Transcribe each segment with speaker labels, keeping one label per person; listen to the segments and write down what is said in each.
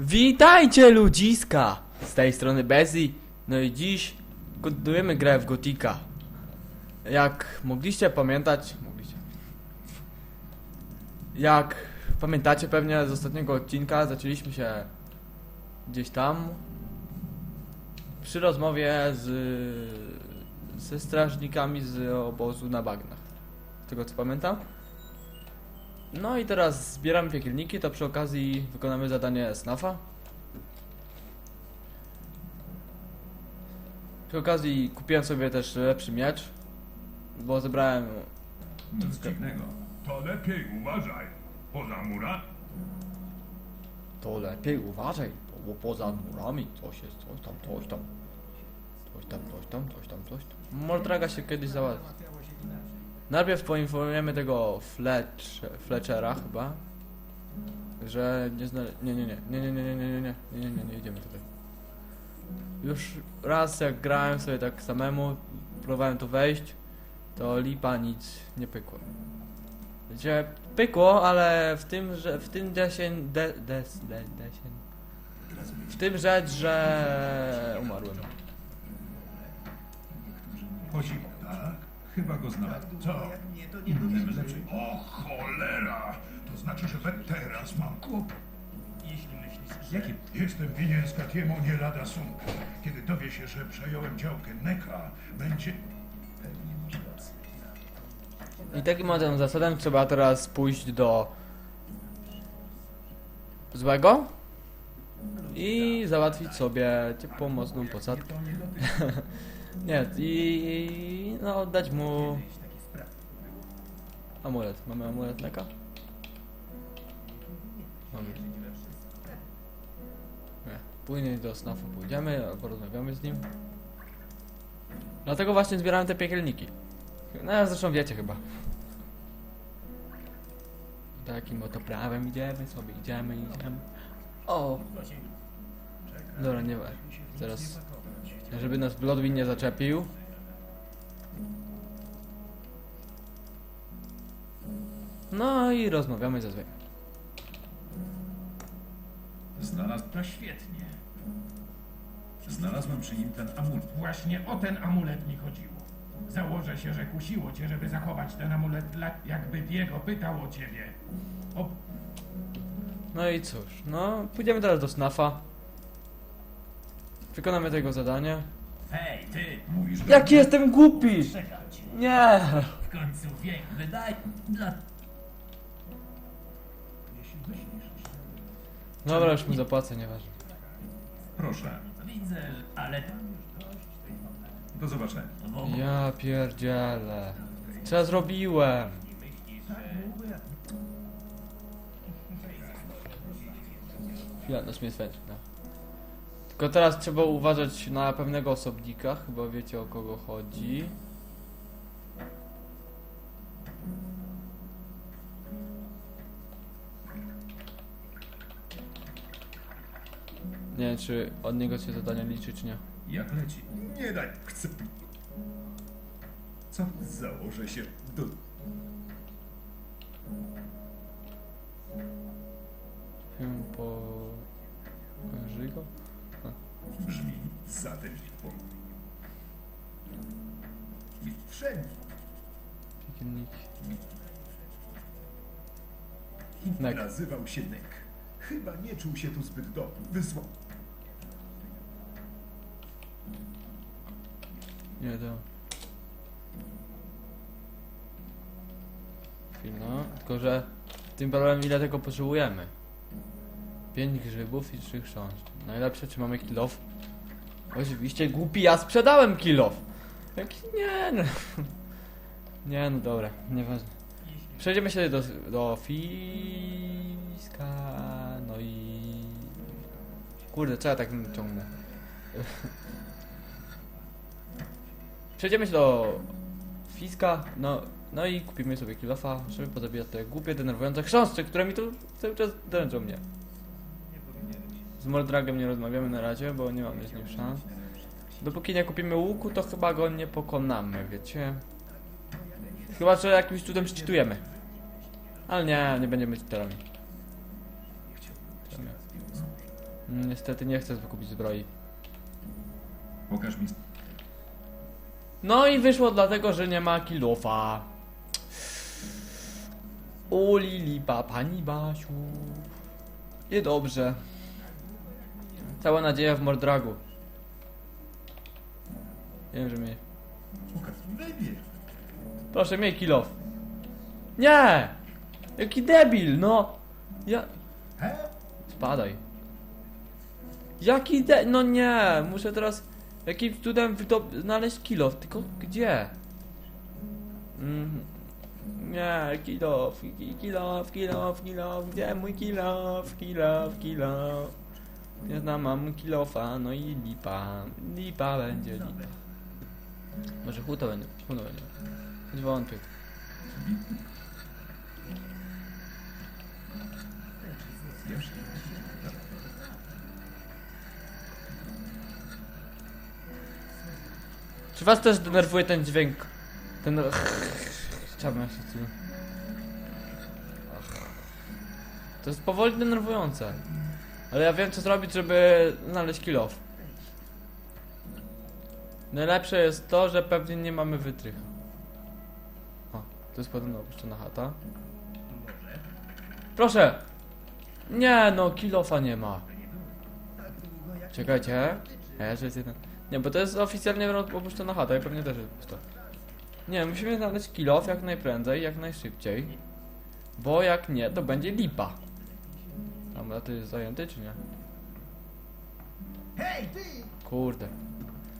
Speaker 1: Witajcie ludziska! Z tej strony Bezi. No i dziś kontynuujemy grę w Gotika. Jak mogliście pamiętać... Mogliście... Jak pamiętacie pewnie z ostatniego odcinka, zaczęliśmy się gdzieś tam przy rozmowie z ze strażnikami z obozu na bagnach. Z tego co pamiętam. No i teraz zbieramy piekielniki, to przy okazji wykonamy zadanie snafa. Przy okazji kupiłem sobie też lepszy miecz, bo zebrałem...
Speaker 2: Nic dziwnego.
Speaker 3: To lepiej uważaj. Poza murami
Speaker 1: To lepiej uważaj, bo poza murami coś jest, coś tam, coś tam. Coś tam, coś tam, coś tam, coś tam. Mordraga się kiedyś załatwi. Najpierw poinformujemy tego Fletch, Fletchera chyba, że nie znale... Nie, nie, nie, nie, nie, nie, nie, nie, nie, nie, nie, nie, nie, idziemy tutaj. Już raz jak grałem sobie tak samemu, próbowałem tu wejść, to lipa nic nie pykło. Gdzie pykło, ale w tym, że w tym desie, de, des, de, desie, w tym rzecz, że umarłem.
Speaker 2: Chodzi, tak? Chyba go znalazłem.
Speaker 3: Co?
Speaker 2: Innym lepszej.
Speaker 3: O cholera! To znaczy, że teraz mam kłopot.
Speaker 2: Jakie?
Speaker 3: Jestem winien Skatiemu nie lada sum. Kiedy dowie się, że przejąłem działkę Neka, będzie...
Speaker 1: I takim oto zasadem trzeba teraz pójść do złego i załatwić sobie ciepłą, mocną posadkę. Nie, i no dać mu amulet. Mamy amulet leka? Mamy. Nie, później do snafu pójdziemy, porozmawiamy z nim. Dlatego właśnie zbierałem te piekielniki. No zresztą wiecie chyba. Takim oto prawem idziemy sobie, idziemy, idziemy. O! Dobra, nie ma. Teraz, żeby nas Bloodwin nie zaczepił. No i rozmawiamy ze zwykłym.
Speaker 2: Znalazł
Speaker 4: To świetnie.
Speaker 2: Znalazłem przy nim ten amulet.
Speaker 4: Właśnie o ten amulet mi chodziło. Założę się, że kusiło cię, żeby zachować ten amulet dla... Jakby Diego pytał o ciebie. O...
Speaker 1: No i cóż, no pójdziemy teraz do Snafa. Wykonamy tego zadanie.
Speaker 4: Hej, ty!
Speaker 2: Mówisz, że...
Speaker 1: Jaki jestem głupi! Nie!
Speaker 4: W końcu wiek wydaj... Dla...
Speaker 1: Dobra, już mu zapłacę, nieważne.
Speaker 2: Proszę,
Speaker 4: Widzę, ale...
Speaker 2: do zobaczenia.
Speaker 1: Ja pierdzielę. Co ja zrobiłem? Chwila, mnie swędzi, no. Tylko teraz trzeba uważać na pewnego osobnika, chyba wiecie o kogo chodzi. Nie wiem, czy od niego się zadania liczy, czy nie.
Speaker 2: Jak leci? Nie daj, chcę... Co? Założę się do...
Speaker 1: Film po...
Speaker 2: Brzmi zatem wszędzie.
Speaker 1: Piekielniki. Nek.
Speaker 2: Nazywał się Nek. Chyba nie czuł się tu zbyt dobrze. Wysłał...
Speaker 1: Nie. Film, no. Tylko, że tym problemem ile tego potrzebujemy. 5 grzybów i 3 chrząszcze. Najlepsze, czy mamy kilof? Oczywiście głupi, ja sprzedałem kilof! Jak nie no. Nie no dobra, nieważne. Przejdziemy się do, do fiska, no i... Kurde, co ja tak ciągnę? Przejdziemy się do Fiska, no, no i kupimy sobie kilofa, żeby pozabijać te głupie, denerwujące chrząszcze, które mi tu cały czas dręczą mnie. Z Mordragem nie rozmawiamy na razie, bo nie mamy z nim szans. Dopóki nie kupimy łuku, to chyba go nie pokonamy, wiecie? Chyba, że jakimś cudem szczytujemy. Ale nie, nie będziemy cheaterami. Mm, Niestety nie chcę kupić zbroi.
Speaker 2: Pokaż mi...
Speaker 1: No i wyszło dlatego, że nie ma kilofa. Uli lipa, pani Basiu. Niedobrze. Cała nadzieja w Mordragu. Wiem, że mnie... Proszę, miej kilof. Nie! Jaki debil, no! Ja... Spadaj. Jaki de... No nie, muszę teraz... Jakim cudem wydob- znaleźć kilof, tylko gdzie? Mm, nie, kilof, ki- kilof, kilof, kilof, gdzie mój kilof, kilof, kilof? Nie znam, mam kilofa, no i lipa, lipa będzie, lipa. Może huto będzie, huto będzie. Nie wątpię. Czy was też denerwuje ten dźwięk? Ten... Chciałbym się tu... To jest powoli denerwujące. Ale ja wiem co zrobić, żeby znaleźć kill off. Najlepsze jest to, że pewnie nie mamy wytrych. O, to jest podobno opuszczona chata. Proszę! Nie no, kill offa nie ma. Czekajcie. Ja, że jest jeden. Nie, bo to jest oficjalnie opuszczona chata i pewnie też jest pusto. Nie, musimy znaleźć kill off jak najprędzej, jak najszybciej. Bo jak nie, to będzie lipa. Dobra, to jest zajęty czy nie?
Speaker 5: Hej, ty!
Speaker 1: Kurde,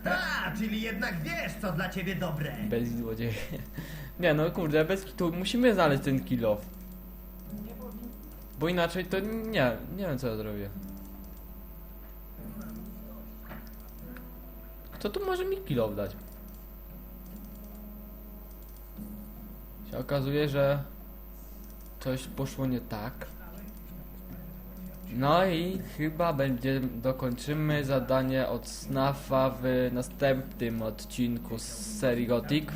Speaker 5: A, czyli jednak wiesz, co dla ciebie dobre.
Speaker 1: bez złodzieje. Nie no, kurde, bez tu musimy znaleźć ten kill off. Bo inaczej to nie, nie wiem co ja zrobię. Kto tu może mi kill off dać? Się okazuje, że coś poszło nie tak. No i chyba będzie dokończymy zadanie od Snafa w następnym odcinku z serii Gothic.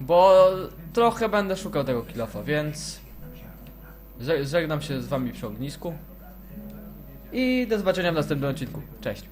Speaker 1: Bo trochę będę szukał tego kilofa, więc żeg- żegnam się z wami przy ognisku. I do zobaczenia w następnym odcinku. Cześć.